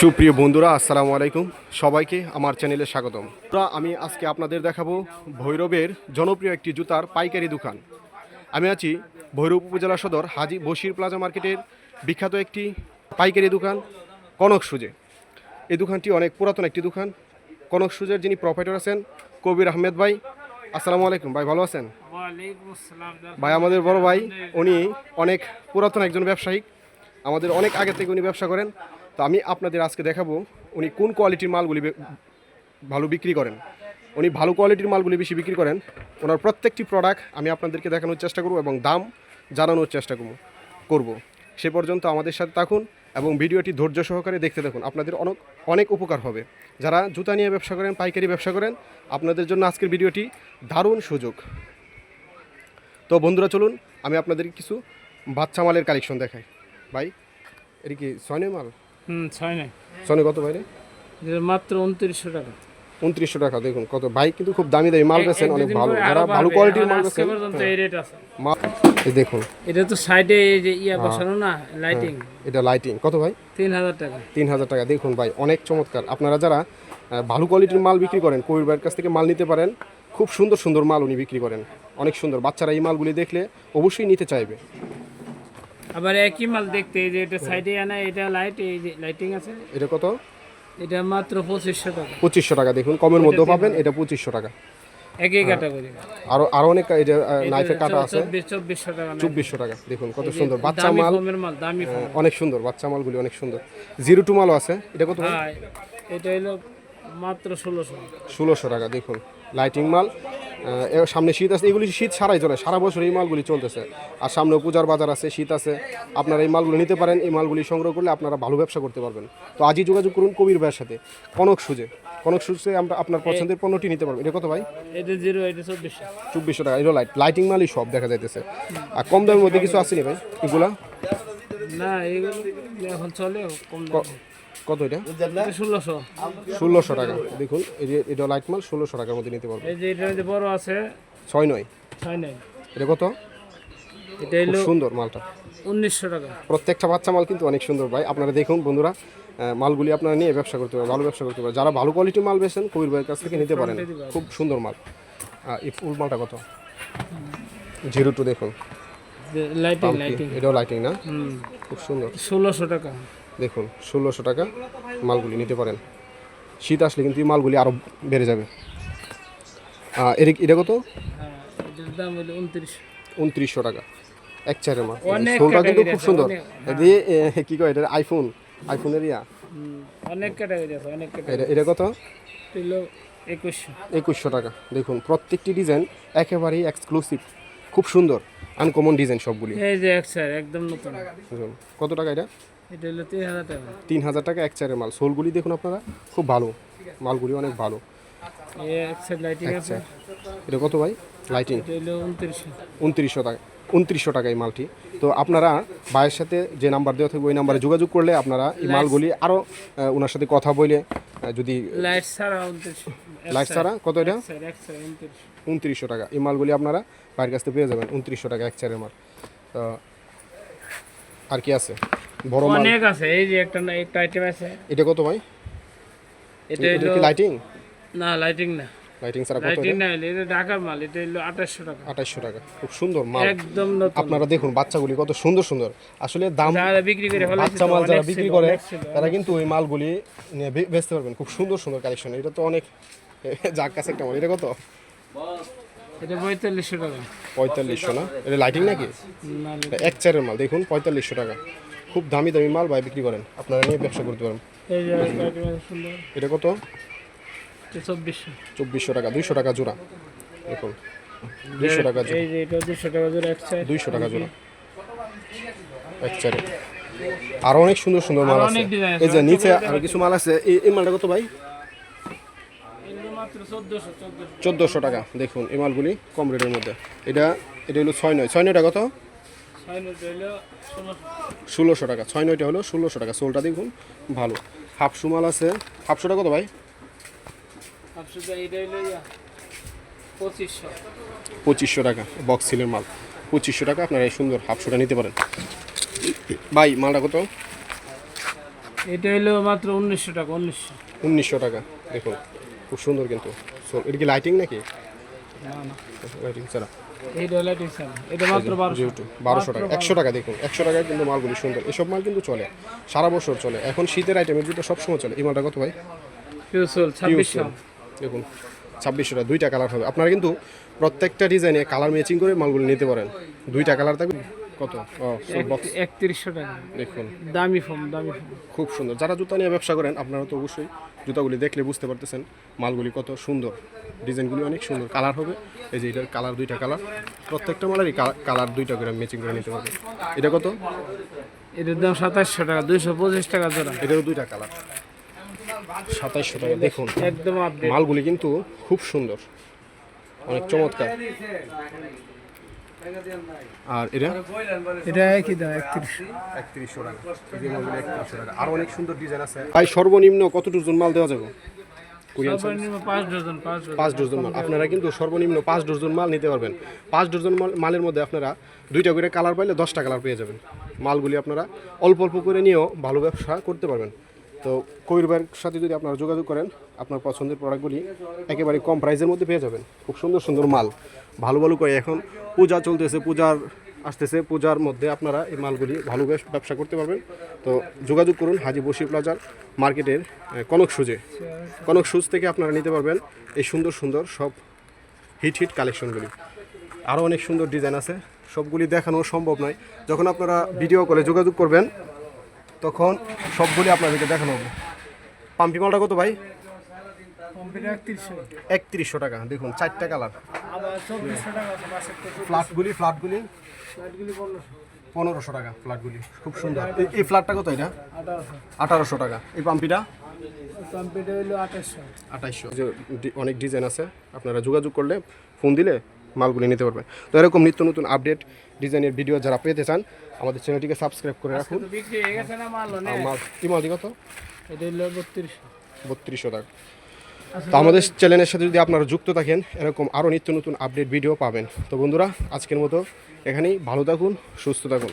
সুপ্রিয় বন্ধুরা আসসালামু আলাইকুম। সবাইকে আমার চ্যানেলে স্বাগতম। আমি আজকে আপনাদের দেখাবো ভৈরবের জনপ্রিয় একটি জুতার পাইকারি দোকান। আমি আছি ভৈরব উপজেলা সদর হাজি বশির প্লাজা মার্কেটের বিখ্যাত একটি পাইকারি দোকান কনক সুজে। এই দোকানটি অনেক পুরাতন একটি দোকান। কনক সুজের যিনি প্রপাইটর আছেন কবির আহমেদ ভাই আসসালামু আলাইকুম। ভাই ভালো আছেন? ভাই আমাদের বড় ভাই উনি অনেক পুরাতন একজন ব্যবসায়িক। আমাদের অনেক আগে থেকে উনি ব্যবসা করেন। তো আমি আপনাদের আজকে দেখাবো উনি কোন কোয়ালিটির মালগুলি ভালো বিক্রি করেন। উনি ভালো কোয়ালিটির মালগুলি বেশি বিক্রি করেন। ওনার প্রত্যেকটি প্রোডাক্ট আমি আপনাদেরকে দেখানোর চেষ্টা করব এবং দাম জানানোর চেষ্টা করব করব। সে পর্যন্ত আমাদের সাথে থাকুন এবং ভিডিওটি ধৈর্য সহকারে দেখতে দেখুন আপনাদের অনেক অনেক উপকার হবে। যারা জুতা নিয়ে ব্যবসা করেন, পাইকারি ব্যবসা করেন, আপনাদের জন্য আজকের ভিডিওটি দারুণ সুযোগ। তো বন্ধুরা, চলুন আমি আপনাদের কিছু বাচ্চা মালের কালেকশন দেখাই। ভাই এটা কি ছয় সয়নে মাল? হুম ছয় নাই। সয়নে কত যেটা মাত্র উনত্রিশশো টাকা। উনত্রিশশো টাকা দেখুন কত। ভাই কিন্তু খুব দামি দামি মাল বেছেন অনেক ভালো। যারা ভালো কোয়ালিটির মাল বেছেন পর্যন্ত এই রেট আছে। এই দেখুন। এটা তো সাইডে এই যে ইয়া হ্যাঁ। বসানো না লাইটিং এটা লাইটিং কত ভাই? তিন হাজার টাকা। তিন হাজার টাকা। দেখুন ভাই অনেক চমৎকার। আপনারা যারা ভালো কোয়ালিটির মাল বিক্রি করেন কবির ভাইয়ের কাছ থেকে মাল নিতে পারেন খুব সুন্দর সুন্দর মাল উনি বিক্রি করেন। অনেক সুন্দর। বাচ্চারা এই মালগুলি দেখলে অবশ্যই নিতে চাইবে। আবার একই মাল দেখতে এই যে এটা সাইডে আনা এটা লাইট এই যে লাইটিং আছে। এটা কত? এটা মাত্র পঁচিশশো টাকা। পঁচিশশো টাকা দেখুন কমের মধ্যে পাবেন এটা পঁচিশশো টাকা। একই ক্যাটাগরি আরও আরও অনেক এটা নাইফের কাটা আছে। চব্বিশ চব্বিশশো টাকা। চব্বিশশো টাকা দেখুন কত সুন্দর। বাচ্চা মাল দামি অনেক সুন্দর বাচ্চা মালগুলি অনেক সুন্দর। জিরো টু মালও আছে এটা কত হ্যাঁ এটা হলো মাত্র ষোলোশো। ষোলোশো টাকা দেখুন লাইটিং মাল। সামনে শীত আছে এগুলি শীত সারাই চলে। সারা বছর এই মালগুলি চলতেছে। আর সামনে পূজার বাজার আছে শীত আছে। আপনারা এই মালগুলো নিতে পারেন এই মালগুলি সংগ্রহ করলে আপনারা ভালো ব্যবসা করতে পারবেন। তো আজই যোগাযোগ করুন কবির ভাইয়ের সাথে কনক সুজে। কনক সুজে আমরা আপনার পছন্দের পণ্যটি নিতে পারবেন এটা কত ভাই? এটা জিরো এটা চব্বিশশো। চব্বিশশো টাকা এটা লাইট লাইটিং মালই সব দেখা যাইতেছে। আর কম দামের মধ্যে কিছু আসেনি ভাই? এগুলা? না এইগুলো এখন চলে কম। কত এটা? ষোলোশো। ষোলোশো টাকা। দেখুন এটা লাইট মাল ষোলোশো টাকার মধ্যে নিতে পারবেন। এই যে এটা বড় আছে ছয় নয়। ছয় নাই এটা কত? এটা সুন্দর মালটা। উনিশশো টাকা। প্রত্যেকটা বাচ্চা মাল কিন্তু অনেক সুন্দর ভাই। আপনারা দেখুন বন্ধুরা মালগুলি আপনারা নিয়ে ব্যবসা করতে পারেন ভালো ব্যবসা করতে পারেন যারা ভালো কোয়ালিটির মাল বেছেন কবির ভাইয়ের কাছ থেকে নিতে পারেন। খুব সুন্দর মাল। এই ফুল মালটা কত? জিরো টু দেখুন। লাইটিং লাইটিং এটাও লাইটিং না? খুব সুন্দর। ষোলোশো টাকা। দেখুন ষোলোশো টাকা মালগুলি নিতে পারেন। শীত আসলে কিন্তু এই মালগুলি আরও বেড়ে যাবে। এর এটা কত? হ্যাঁ দাম হলো উনত্রিশ উনত্রিশশো টাকা। এক চারের মাল। সোলটা কিন্তু খুব সুন্দর। দিয়ে কি কয় এটা? আইফোন। আইফোনের ইয়া? অনেক ক্যাটাগরি আছে অনেক ক্যাটাগরি এটা এটা কত? একুশশো। একুশশো টাকা। দেখুন প্রত্যেকটি ডিজাইন একেবারেই এক্সক্লুসিভ খুব সুন্দর আনকমন ডিজাইন সবগুলি। এই যে একদম নতুন। কত টাকা এটা? এটা হলো তিন হাজার টাকা। তিন হাজার টাকা এক চারের মাল। সোলগুলি দেখুন আপনারা খুব ভালো। মালগুলি অনেক ভালো। এটা কত ভাই? লাইটিং উনত্রিশশো। টাকা উনত্রিশশো টাকা এই মালটি। তো আপনারা ভাইয়ের সাথে যে নাম্বার দেওয়া থাকবে ওই নাম্বারে যোগাযোগ করলে আপনারা এই মালগুলি আরও ওনার সাথে কথা বলে যদি লাইট ছাড়া লাইট ছাড়া কত এটা? উনত্রিশশো টাকা। এই মালগুলি আপনারা ভাইয়ের কাছ থেকে পেয়ে যাবেন। উনত্রিশশো টাকা এক চারের মাল। তো আর কি আছে? বড় মাল। অনেক আছে এই যে একটা না একটা আইটেম আছে। এটা কত ভাই? এটা হলো লাইটিং না লাইটিং না। লাইটিং ছাড়া কত লাইটিং না এটা ঢাকার মাল এটা হলো আঠাশশো টাকা। আঠাশশো টাকা খুব সুন্দর মাল। একদম নতুন। আপনারা দেখুন বাচ্চাগুলি কত সুন্দর সুন্দর। আসলে দাম যারা বিক্রি করে ফেলেছে বাচ্চা মাল যারা বিক্রি করে তারা কিন্তু ওই মালগুলি নিয়ে বেচতে পারবেন। খুব সুন্দর সুন্দর কালেকশন এটা তো অনেক। যাক কাছে একটা মাল এটা কত? এটা পঁয়তাল্লিশশো টাকা। পঁয়তাল্লিশশো না? এটা লাইটিং নাকি? এক চারের মাল দেখুন পঁয়তাল্লিশশো টাকা। খুব দামি দামি মাল ভাই বিক্রি করেন। আপনারা নিয়ে ব্যবসা করতে পারেন। এটা কত? চব্বিশশো। চব্বিশশো টাকা দুইশো টাকা জোড়া। দেখুন দুইশো টাকা জোড়া। টাকা দুইশো টাকা জোড়া। এক চারে। আরও অনেক সুন্দর সুন্দর মাল আছে। এই যে নিচে আরও কিছু মাল আছে। এই এই মালটা কত ভাই? চোদ্দোশো টাকা। দেখুন এই মালগুলি কম রেটের মধ্যে। এটা এটা হলো ছয় নয়। ছয় নয়টা কত? ষোলোশো টাকা ছয় নয়টা হলো ষোলোশো টাকা। সোলটা দেখুন ভালো। হাফশু মাল আছে। হাফশোটা কত ভাই? পঁচিশশো। টাকা বক্স সিলের মাল। পঁচিশশো টাকা আপনারা এই সুন্দর হাফশোটা নিতে পারেন। ভাই মালটা কত? এটা হলো মাত্র উনিশশো টাকা উনিশশো। উনিশশো টাকা দেখুন। খুব সুন্দর কিন্তু। এটা কি লাইটিং নাকি? একশো টাকা দেখুন একশো টাকায় কিন্তু মালগুলি সুন্দর। এসব মাল কিন্তু চলে। সারা বছর চলে। এখন শীতের আইটেমের জুতো সবসময় চলে। এই মালটা কত ভাই? দেখুন ছাব্বিশশো। টাকা দুইটা কালার হবে। আপনারা কিন্তু প্রত্যেকটা ডিজাইনে কালার ম্যাচিং করে মালগুলি নিতে পারেন। দুইটা কালার থাকবে। কত? একত্রিশশো টাকা। দেখুন। দামি ফোম দামি ফোম খুব সুন্দর। যারা জুতা নিয়ে ব্যবসা করেন আপনারা তো অবশ্যই জুতাগুলি দেখলে বুঝতে পারতেছেন মালগুলি কত সুন্দর। ডিজাইনগুলি অনেক সুন্দর। কালার হবে। এই যে এটার কালার দুইটা কালার। প্রত্যেকটা মালেরই কালার দুইটা করে ম্যাচিং করে নিতে পারবে এটা কত? এটার দাম সাতাশশো টাকা দুইশো পঁচিশ টাকা জোড়া। এটারও দুইটা কালার। সাতাইশশো টাকা দেখুন। একদম মালগুলি কিন্তু খুব সুন্দর। অনেক চমৎকার। আর এটা? এটা একই দাম একত্রিশশো টাকা। এই যে মালগুলি একত্রিশশো টাকা। আর অনেক সুন্দর ডিজাইন আছে। ভাই সর্বনিম্ন কত ডজন মাল দেওয়া যাবে? পাঁচ ডজন মাল। আপনারা কিন্তু সর্বনিম্ন পাঁচ ডজন মাল নিতে পারবেন। পাঁচ ডজন মাল মালের মধ্যে আপনারা দুইটা করে কালার পাইলে দশটা কালার পেয়ে যাবেন। মালগুলি আপনারা অল্প অল্প করে নিয়েও ভালো ব্যবসা করতে পারবেন। তো কবির ভাইয়ের সাথে যদি আপনারা যোগাযোগ করেন, আপনার পছন্দের প্রোডাক্টগুলি একেবারে কম প্রাইসের মধ্যে পেয়ে যাবেন। খুব সুন্দর সুন্দর মাল, ভালো ভালো করে এখন পূজা চলতেছে, পূজার আসতেছে, পূজার মধ্যে আপনারা এই মালগুলি ভালো ব্যবসা করতে পারবেন। তো যোগাযোগ করুন হাজি বসি প্লাজার মার্কেটের কনক সুজে। কনক সুজ থেকে আপনারা নিতে পারবেন এই সুন্দর সুন্দর সব হিট হিট কালেকশনগুলি। আরও অনেক সুন্দর ডিজাইন আছে, সবগুলি দেখানো সম্ভব নয়। যখন আপনারা ভিডিও কলে যোগাযোগ করবেন তখন সবগুলি আপনাদেরকে দেখানো হবে। পাম্পি মালটা কত ভাই? একত্রিশশো। টাকা দেখুন চারটা কালার। ফ্ল্যাটগুলি ফ্ল্যাটগুলি? পনেরোশো। টাকা ফ্ল্যাটগুলি খুব সুন্দর। এই- ফ্ল্যাটটা কত এটা? আঠারোশো। টাকা। এই পাম্পিটা? আঠাইশশো যে অনেক ডিজাইন আছে আপনারা যোগাযোগ করলে ফোন দিলে মালগুলি নিতে পারবেন। তো এরকম নিত্য নতুন আপডেট ডিজাইনের ভিডিও যারা পেতে চান আমাদের চ্যানেলটিকে সাবস্ক্রাইব করে রাখুন। কি কত? এটা হলো বত্রিশশো বত্রিশশো টাকা। তো আমাদের চ্যানেলের সাথে যদি আপনারা যুক্ত থাকেন এরকম আরও নিত্য নতুন আপডেট ভিডিও পাবেন। তো বন্ধুরা আজকের মতো এখানেই ভালো থাকুন সুস্থ থাকুন।